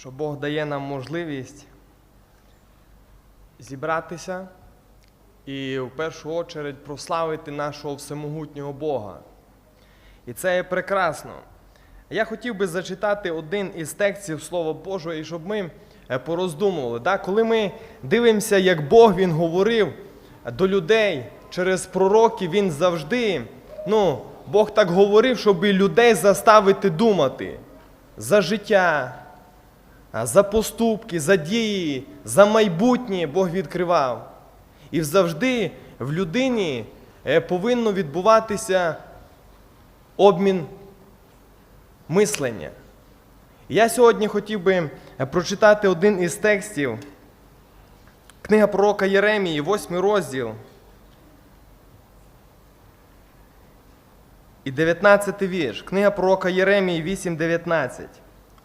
що Бог дає нам можливість зібратися і в першу чергу прославити нашого всемогутнього Бога. І це є прекрасно. Я хотів би зачитати один із текстів Слова Божого, і щоб ми е, пороздумували. Да? Коли ми дивимося, як Бог Він говорив до людей через пророків, Він завжди, ну, Бог так говорив, щоб людей заставити думати за життя, за поступки, за дії, за майбутнє Бог відкривав. І завжди в людині е, повинно відбуватися обмін мислення. Я сьогодні хотів би е, прочитати один із текстів. Книга пророка Єремії, 8 розділ. І 19 вірш. Книга пророка Єремії 8.19.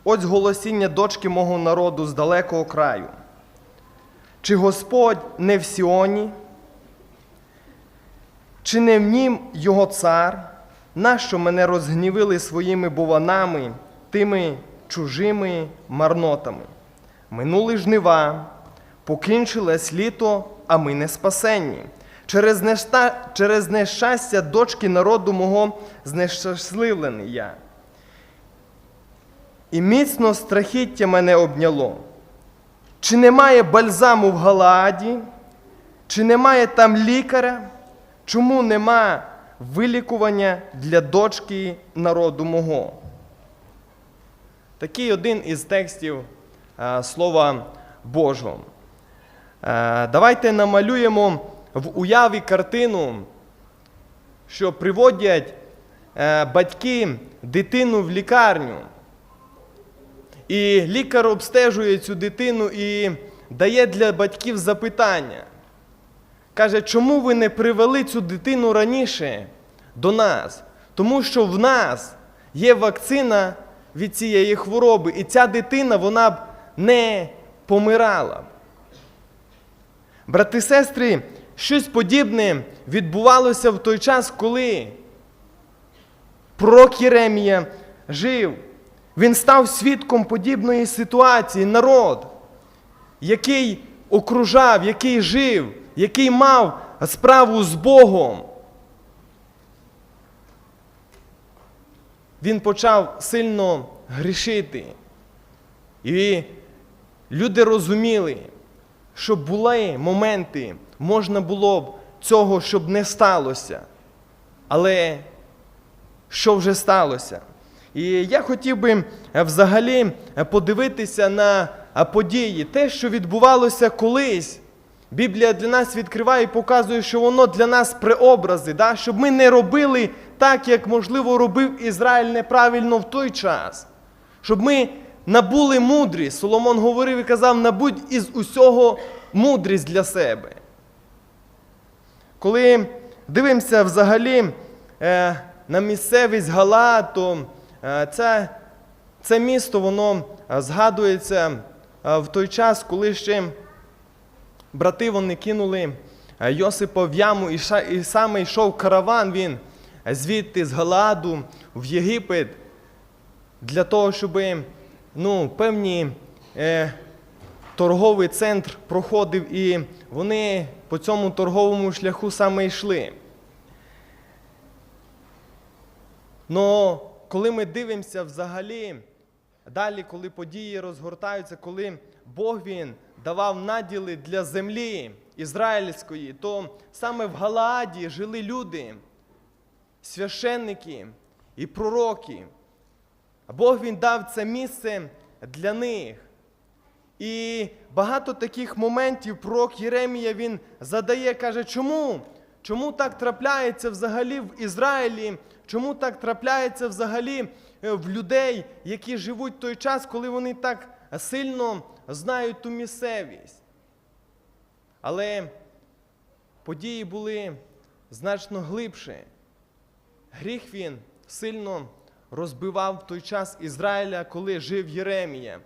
Ось голосіння дочки мого народу з далекого краю. Чи Господь не в Сіоні? Чи не в нім його цар? Нащо мене розгнівили своїми буванами, тими чужими марнотами? Минули жнива, покінчилось літо, а ми не спасенні. Через, неща... Через нещастя дочки народу мого знещасливлений я. І міцно страхіття мене обняло. Чи немає бальзаму в Галааді? Чи немає там лікаря? Чому нема вилікування для дочки народу мого? Такий один із текстів е, Слова Божого. Е, давайте намалюємо в уяві картину, що приводять е, батьки дитину в лікарню. І лікар обстежує цю дитину і дає для батьків запитання. Каже, чому ви не привели цю дитину раніше до нас? Тому що в нас є вакцина від цієї хвороби, і ця дитина вона б не помирала. Брати і сестри, щось подібне відбувалося в той час, коли пророк Єремія жив. Він став свідком подібної ситуації. Народ, який окружав, який жив, який мав справу з Богом. Він почав сильно грішити. І люди розуміли, що були моменти, можна було б цього, щоб не сталося. Але що вже сталося? І я хотів би е, взагалі е, подивитися на е, події, те, що відбувалося колись. Біблія для нас відкриває і показує, що воно для нас преобрази, да? щоб ми не робили так, як, можливо, робив Ізраїль неправильно в той час. Щоб ми набули мудрість. Соломон говорив і казав, набудь із усього мудрість для себе. Коли дивимося взагалі е, на місцевість Гала, то е, це, це місто воно е, згадується е, в той час, коли ще брати вони кинули е, Йосипа в яму, і, ша, і саме йшов караван він звідти з Галаду в Єгипет для того, щоб ну, певні е, торговий центр проходив, і вони по цьому торговому шляху саме йшли. Но коли ми дивимося взагалі, далі, коли події розгортаються, коли Бог він давав наділи для землі ізраїльської, то саме в Галааді жили люди, священники і пророки. Бог він дав це місце для них. І багато таких моментів пророк Єремія він задає, каже, чому? Чому так трапляється взагалі в Ізраїлі? Чому так трапляється взагалі е, в людей, які живуть в той час, коли вони так сильно знають ту місцевість? Але події були значно глибше. Гріх він сильно розбивав в той час Ізраїля, коли жив Єремія.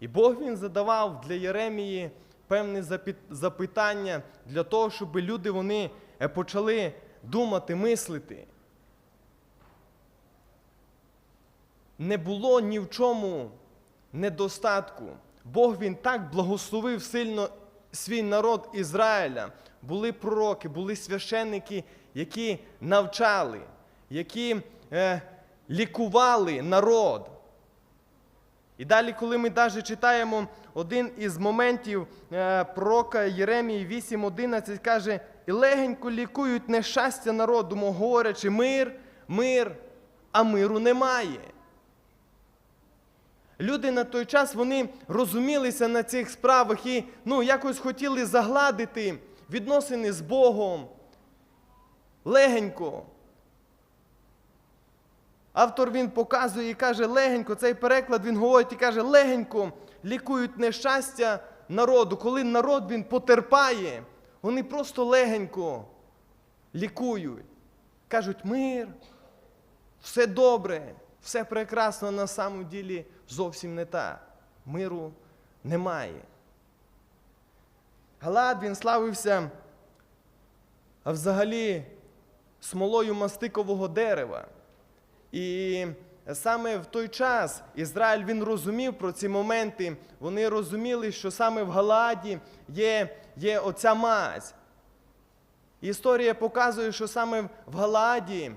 І Бог він задавав для Єремії певне запитання для того, щоб люди вони е, почали думати, мислити. Не було ні в чому недостатку. Бог він так благословив сильно свій народ Ізраїля. Були пророки, були священники, які навчали, які е, лікували народ. І далі, коли ми навіть читаємо один із моментів е, пророка Єремії 8.11, каже, і легенько лікують нещастя народу, говорячи, мир, мир, а миру немає. Люди на той час вони розумілися на цих справах і ну, якось хотіли загладити відносини з Богом. Легенько. Автор він показує і каже, легенько, цей переклад він говорить і каже, легенько лікують нещастя народу. Коли народ він потерпає, вони просто легенько лікують. Кажуть, мир, все добре, все прекрасно на самом ділі зовсім не так. Миру немає. Галад він славився взагалі смолою мастикового дерева. І саме в той час Ізраїль він розумів про ці моменти. Вони розуміли, що саме в Галааді є, є оця мазь. Історія показує, що саме в Галааді, е,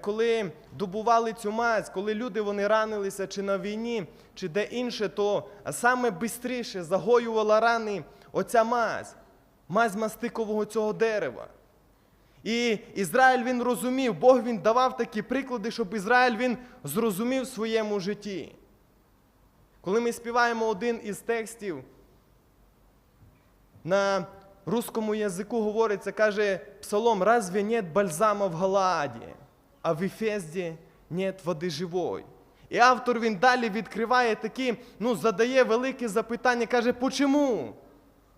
коли добували цю мазь, коли люди вони ранилися чи на війні, чи де інше, то саме швидше загоювала рани оця мазь, мазь мастикового цього дерева. І Ізраїль він розумів, Бог він давав такі приклади, щоб Ізраїль він зрозумів в своєму житті. Коли ми співаємо один із текстів, на русскому язику говориться, каже Псалом, разве нет бальзама в Галааді, а в Ефезді нет води живої. І автор він далі відкриває такі, ну, задає велике запитання, каже, почому?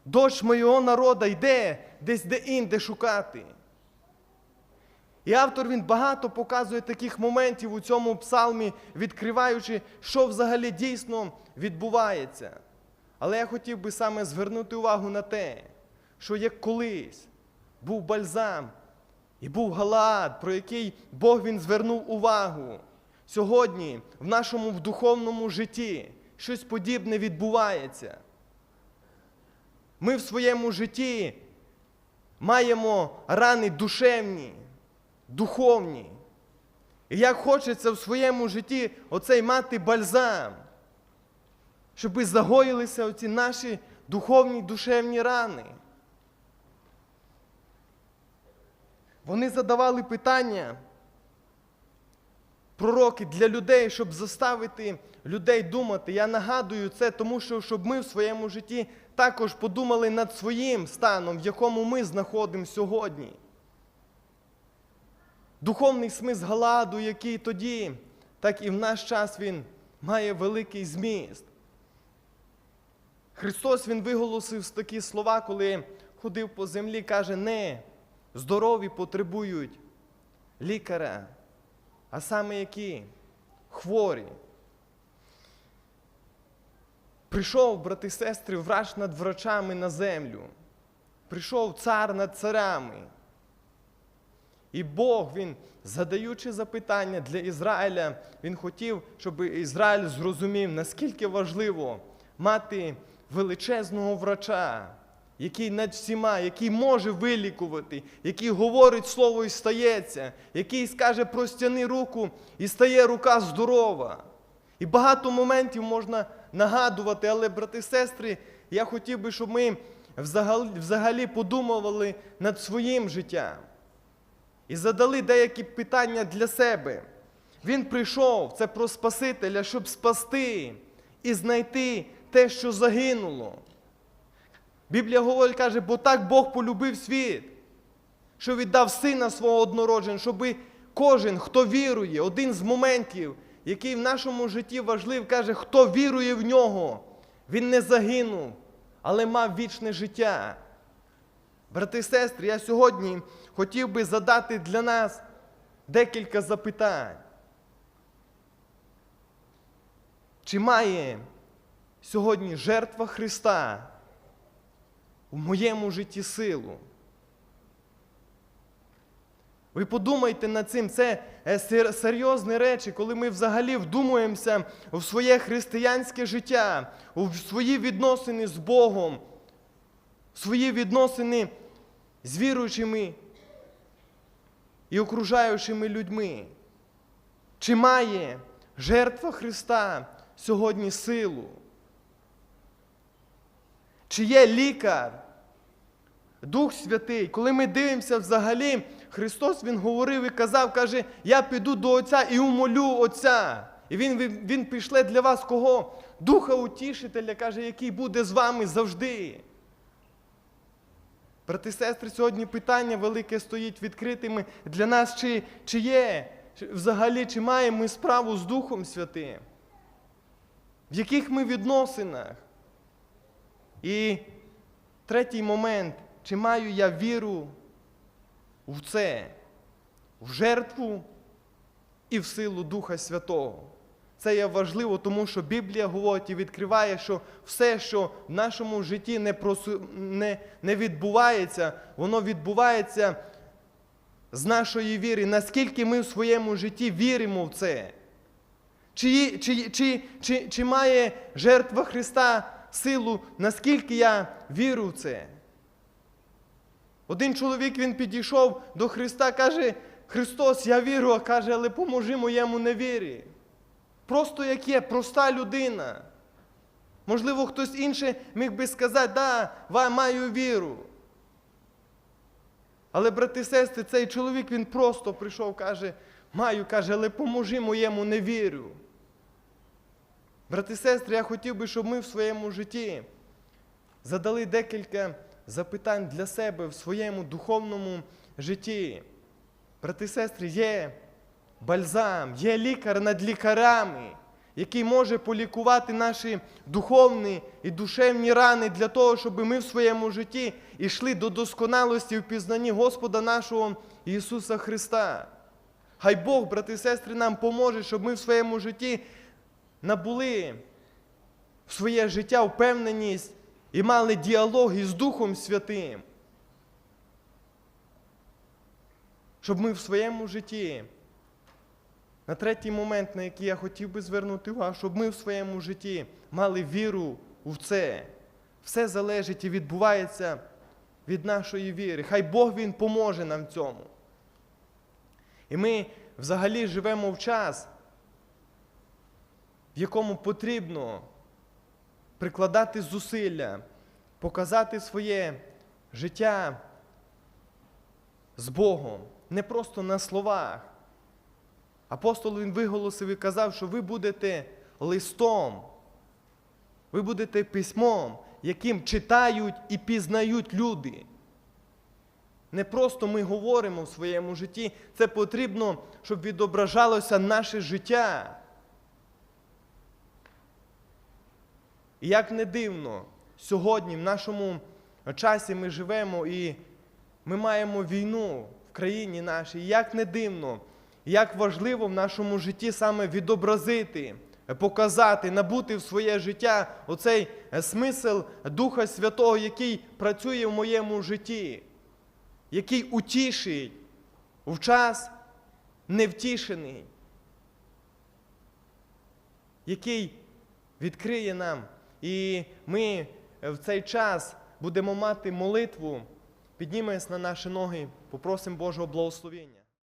Дощ моєго народа йде десь де інде шукати. І автор він багато показує таких моментів у цьому псалмі, відкриваючи, що взагалі дійсно відбувається. Але я хотів би саме звернути увагу на те, що як колись був бальзам і був Галаад, про який Бог він звернув увагу. Сьогодні в нашому духовному житті щось подібне відбувається. Ми в своєму житті маємо рани душевні духовні. І як хочеться в своєму житті оцей мати бальзам, щоб загоїлися оці наші духовні душевні рани. Вони задавали питання, пророки для людей, щоб заставити людей думати. Я нагадую це, тому що щоб ми в своєму житті також подумали над своїм станом, в якому ми знаходимося сьогодні. Духовний смисл Галаду, який тоді, так і в наш час він має великий зміст. Христос Він виголосив такі слова, коли ходив по землі, каже, не здорові потребують лікаря, а саме які хворі. Прийшов, брати і сестри, врач над врачами на землю. Прийшов цар над царями. І Бог, він, задаючи запитання для Ізраїля, він хотів, щоб Ізраїль зрозумів, наскільки важливо мати величезного врача, який над всіма, який може вилікувати, який говорить слово і стається, який скаже простяни руку і стає рука здорова. І багато моментів можна нагадувати, але, брати і сестри, я хотів би, щоб ми взагалі, подумували над своїм життям і задали деякі питання для себе. Він прийшов, це про Спасителя, щоб спасти і знайти те, що загинуло. Біблія говорить, каже, бо так Бог полюбив світ, що віддав сина свого однородженого, щоб кожен, хто вірує, один з моментів, який в нашому житті важливий, каже, хто вірує в нього, він не загинув, але мав вічне життя. Брати і сестри, я сьогодні хотів би задати для нас декілька запитань. Чи має сьогодні жертва Христа в моєму житті силу? Ви подумайте над цим, це е, серйозні речі, коли ми взагалі вдумуємося в своє християнське життя, у свої відносини з Богом, в свої відносини з віруючими і окружаючими людьми. Чи має жертва Христа сьогодні силу? Чи є лікар? Дух Святий, коли ми дивимося взагалі, Христос Він говорив і казав, каже, я піду до Отця і умолю Отця. І Він, він, пішле для вас кого? Духа Утішителя, каже, який буде з вами завжди. Брати сестри, сьогодні питання велике стоїть відкритими для нас, чи, чи є, взагалі, чи маємо ми справу з Духом Святим? В яких ми відносинах? І третій момент, чи маю я віру в це, в жертву і в силу Духа Святого. Це є важливо, тому що Біблія говорить і відкриває, що все, що в нашому житті не, просу... не, не відбувається, воно відбувається з нашої віри. Наскільки ми в своєму житті віримо в це? Чи, чи, чи, чи, чи має жертва Христа силу, наскільки я вірю в це? Один чоловік він підійшов до Христа, каже, Христос, я вірю, а каже, але поможи моєму невірі. Просто як є, проста людина. Можливо, хтось інший міг би сказати, да, маю віру. Але, брати і сестри, цей чоловік він просто прийшов, каже, маю, каже, але поможи моєму невірю. Брати і сестри, я хотів би, щоб ми в своєму житті задали декілька запитань для себе в своєму духовному житті. Брати і сестри, є бальзам, є лікар над лікарами, який може полікувати наші духовні і душевні рани для того, щоб ми в своєму житті йшли до досконалості в пізнанні Господа нашого Ісуса Христа. Хай Бог, брати і сестри, нам поможе, щоб ми в своєму житті набули в своє життя впевненість і мали діалог із Духом Святим. Щоб ми в своєму житті, на третій момент, на який я хотів би звернути увагу, щоб ми в своєму житті мали віру в це. Все залежить і відбувається від нашої віри. Хай Бог Він поможе нам в цьому. І ми взагалі живемо в час, в якому потрібно прикладати зусилля, показати своє життя з Богом, не просто на словах. Апостол він виголосив і казав, що ви будете листом, ви будете письмом, яким читають і пізнають люди. Не просто ми говоримо в своєму житті, це потрібно, щоб відображалося наше життя. І як не дивно, сьогодні в нашому часі ми живемо і ми маємо війну в країні нашій. І як не дивно, як важливо в нашому житті саме відобразити, показати, набути в своє життя оцей смисл Духа Святого, який працює в моєму житті, який утішить в час невтішений, який відкриє нам. І ми в цей час будемо мати молитву, піднімемось на наші ноги, попросимо Божого благословення.